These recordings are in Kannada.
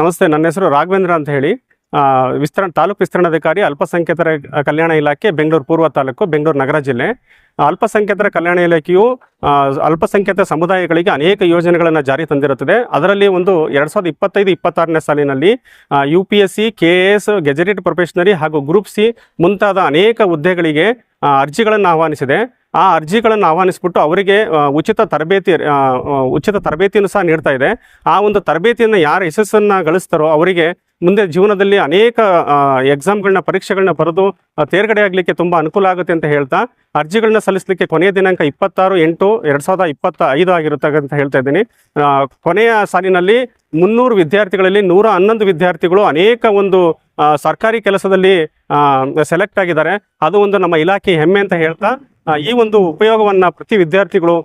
ನಮಸ್ತೆ, ನನ್ನ ಹೆಸರು ರಾಘವೇಂದ್ರ ಅಂತ ಹೇಳಿ. ವಿಸ್ತರಣ, ತಾಲೂಕು ವಿಸ್ತರಣಾಧಿಕಾರಿ, ಅಲ್ಪಸಂಖ್ಯಾತರ ಕಲ್ಯಾಣ ಇಲಾಖೆ, ಬೆಂಗಳೂರು ಪೂರ್ವ ತಾಲೂಕು, ಬೆಂಗಳೂರು ನಗರ ಜಿಲ್ಲೆ. ಅಲ್ಪಸಂಖ್ಯಾತರ ಕಲ್ಯಾಣ ಇಲಾಖೆಯು ಅಲ್ಪಸಂಖ್ಯಾತ ಸಮುದಾಯಗಳಿಗೆ ಅನೇಕ ಯೋಜನೆಗಳನ್ನು ಜಾರಿ ತಂದಿರುತ್ತದೆ. ಅದರಲ್ಲಿ ಒಂದು ಎರಡು ಸಾವಿರದ ಇಪ್ಪತ್ತೈದು, ಇಪ್ಪತ್ತಾರನೇ ಸಾಲಿನಲ್ಲಿ U P S C K S gazetted probationary ಹಾಗೂ ಗ್ರೂಪ್ ಸಿ ಮುಂತಾದ ಅನೇಕ ಹುದ್ದೆಗಳಿಗೆ ಅರ್ಜಿಗಳನ್ನು ಆಹ್ವಾನಿಸಿದೆ. ಆ ಅರ್ಜಿಗಳನ್ನು ಆಹ್ವಾನಿಸ್ಬಿಟ್ಟು ಅವರಿಗೆ ಉಚಿತ ತರಬೇತಿ ಉಚಿತ ತರಬೇತಿಯನ್ನು ಸಹ ನೀಡ್ತಾ ಇದೆ. ಆ ಒಂದು ತರಬೇತಿಯನ್ನು ಯಾರು ಯಶಸ್ಸನ್ನು ಗಳಿಸ್ತಾರೋ ಅವರಿಗೆ ಮುಂದೆ ಜೀವನದಲ್ಲಿ ಅನೇಕ ಎಕ್ಸಾಮ್ಗಳನ್ನ ಪರೀಕ್ಷೆಗಳನ್ನ ಬರೆದು ತೇರ್ಗಡೆ ಆಗಲಿಕ್ಕೆ ತುಂಬ ಅನುಕೂಲ ಆಗುತ್ತೆ ಅಂತ ಹೇಳ್ತಾ ಅರ್ಜಿಗಳನ್ನ ಸಲ್ಲಿಸಲಿಕ್ಕೆ ಕೊನೆಯ ದಿನಾಂಕ ಇಪ್ಪತ್ತಾರು ಎಂಟು ಎರಡು ಸಾವಿರದ ಇಪ್ಪತ್ತ ಐದು ಆಗಿರುತ್ತೆ ಅಂತ ಹೇಳ್ತಾ ಇದ್ದೀನಿ. ಕೊನೆಯ ಸಾಲಿನಲ್ಲಿ ಮುನ್ನೂರು ವಿದ್ಯಾರ್ಥಿಗಳಲ್ಲಿ ನೂರ ಹನ್ನೊಂದು ವಿದ್ಯಾರ್ಥಿಗಳು ಅನೇಕ ಒಂದು ಸರ್ಕಾರಿ ಕೆಲಸದಲ್ಲಿ ಸೆಲೆಕ್ಟ್ ಆಗಿದ್ದಾರೆ. ಅದು ಒಂದು ನಮ್ಮ ಇಲಾಖೆ ಹೆಮ್ಮೆ ಅಂತ ಹೇಳ್ತಾ ಈ ಒಂದು ಉಪಯೋಗವನ್ನ ಪ್ರತಿ ವಿದ್ಯಾರ್ಥಿಗಳು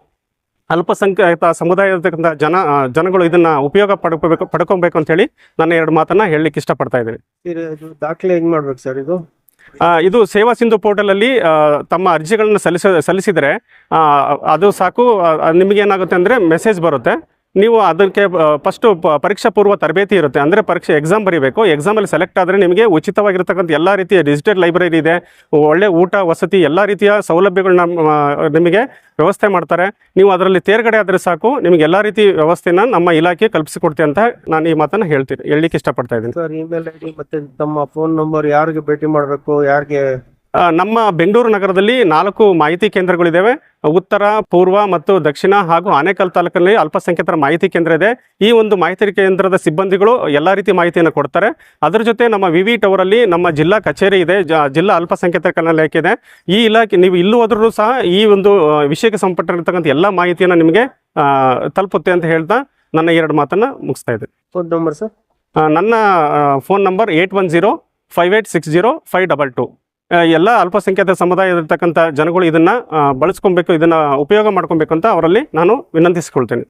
ಅಲ್ಪಸಂಖ್ಯಾತ ಸಮುದಾಯದ ಜನ ಜನಗಳು ಇದನ್ನ ಉಪಯೋಗ ಪಡ್ಕೋಬೇಕು ಪಡ್ಕೊಬೇಕು ಅಂತ ಹೇಳಿ ನನ್ನ ಎರಡು ಮಾತನ್ನ ಹೇಳಲಿಕ್ಕೆ ಇಷ್ಟಪಡ್ತಾ ಇದ್ದೀನಿ. ಇದು ಇದು ದಾಖಲೆ ಹೆಂಗ್ ಮಾಡ್ಬೇಕು ಸರ್ ಇದು? ಇದು ಸೇವಾ ಸಿಂಧು ಪೋರ್ಟಲ್ ಅಲ್ಲಿ ತಮ್ಮ ಅರ್ಜಿಗಳನ್ನ ಸಲ್ಲಿಸ ಸಲ್ಲಿಸಿದರೆ ಅದು ಸಾಕು ನಿಮಗೆ ನಿಮಗೇನಾಗುತ್ತೆ ಅಂದರೆ ಮೆಸೇಜ್ ಬರುತ್ತೆ. ನೀವು ಅದಕ್ಕೆ ಫಸ್ಟು ಪರೀಕ್ಷಾ ಪೂರ್ವ ತರಬೇತಿ ಇರುತ್ತೆ. ಅಂದರೆ ಪರೀಕ್ಷೆ ಎಕ್ಸಾಮ್ ಬರೀಬೇಕು. ಎಕ್ಸಾಮಲ್ಲಿ ಸೆಲೆಕ್ಟ್ ಆದರೆ ನಿಮಗೆ ಉಚಿತವಾಗಿರ್ತಕ್ಕಂಥ ಎಲ್ಲ ರೀತಿಯ ಡಿಜಿಟಲ್ ಲೈಬ್ರರಿ ಇದೆ. ಒಳ್ಳೆ ಊಟ, ವಸತಿ ಎಲ್ಲ ರೀತಿಯ ಸೌಲಭ್ಯಗಳನ್ನ ನಿಮಗೆ ವ್ಯವಸ್ಥೆ ಮಾಡ್ತಾರೆ. ನೀವು ಅದರಲ್ಲಿ ತೇರ್ಗಡೆ ಆದರೆ ಸಾಕು. ನಿಮಗೆ ಎಲ್ಲ ರೀತಿ ವ್ಯವಸ್ಥೆನ ನಮ್ಮ ಇಲಾಖೆ ಕಲ್ಪಿಸಿಕೊಡ್ತೀವಿ ಅಂತ ನಾನು ಈ ಮಾತನ್ನು ಹೇಳ್ತೀನಿ, ಹೇಳಲಿಕ್ಕೆ ಇಷ್ಟಪಡ್ತಾ ಇದ್ದೀನಿ. ಸರ್, ಇಮೇಲ್ ಐ ಡಿ ಮತ್ತೆ ತಮ್ಮ ಫೋನ್ ನಂಬರ್ ಯಾರಿಗೆ ಭೇಟಿ ಮಾಡಬೇಕು, ಯಾರಿಗೆ ನಮ್ಮ ಬೆಂಗಳೂರು ನಗರದಲ್ಲಿ ನಾಲ್ಕು ಮಾಹಿತಿ ಕೇಂದ್ರಗಳಿದ್ದಾವೆ ಉತ್ತರ ಪೂರ್ವ ಮತ್ತು ದಕ್ಷಿಣ ಹಾಗೂ ಆನೇಕಲ್ ತಾಲೂಕಿನಲ್ಲಿ ಅಲ್ಪಸಂಖ್ಯಾತರ ಮಾಹಿತಿ ಕೇಂದ್ರ ಇದೆ. ಈ ಒಂದು ಮಾಹಿತಿ ಕೇಂದ್ರದ ಸಿಬ್ಬಂದಿಗಳು ಎಲ್ಲ ರೀತಿ ಮಾಹಿತಿಯನ್ನು ಕೊಡ್ತಾರೆ. ಅದರ ಜೊತೆ ನಮ್ಮ ವಿ ವಿ ಟವರಲ್ಲಿ ನಮ್ಮ ಜಿಲ್ಲಾ ಕಚೇರಿ ಇದೆ. ಜಿಲ್ಲಾ ಅಲ್ಪಸಂಖ್ಯಾತರ ಕಲ್ಯಾಣ ಇಲಾಖೆ ಇದೆ. ಈ ಇಲಾಖೆ ನೀವು ಇಲ್ಲೂ ಹೋದ್ರೂ ಸಹ ಈ ಒಂದು ವಿಷಯಕ್ಕೆ ಸಂಪಟ್ಟಿರ್ತಕ್ಕಂಥ ಎಲ್ಲ ಮಾಹಿತಿಯನ್ನು ನಿಮಗೆ ತಲುಪುತ್ತೆ ಅಂತ ಹೇಳ್ತಾ ನನ್ನ ಎರಡು ಮಾತನ್ನು ಮುಗಿಸ್ತಾ ಇದ್ದೀನಿ. ಫೋನ್ ನಂಬರ್ ಸರ್ ನನ್ನ phone number eight one zero five eight six zero five double two ಎಲ್ಲ ಅಲ್ಪಸಂಖ್ಯಾತ ಸಮುದಾಯದಲ್ಲಿರ್ತಕ್ಕಂಥ ಜನಗಳು ಇದನ್ನು ಬಳಸ್ಕೊಬೇಕು ಇದನ್ನು ಉಪಯೋಗ ಮಾಡ್ಕೊಬೇಕು ಅಂತ ಅವರಲ್ಲಿ ನಾನು ವಿನಂತಿಸ್ಕೊಳ್ತೇನೆ.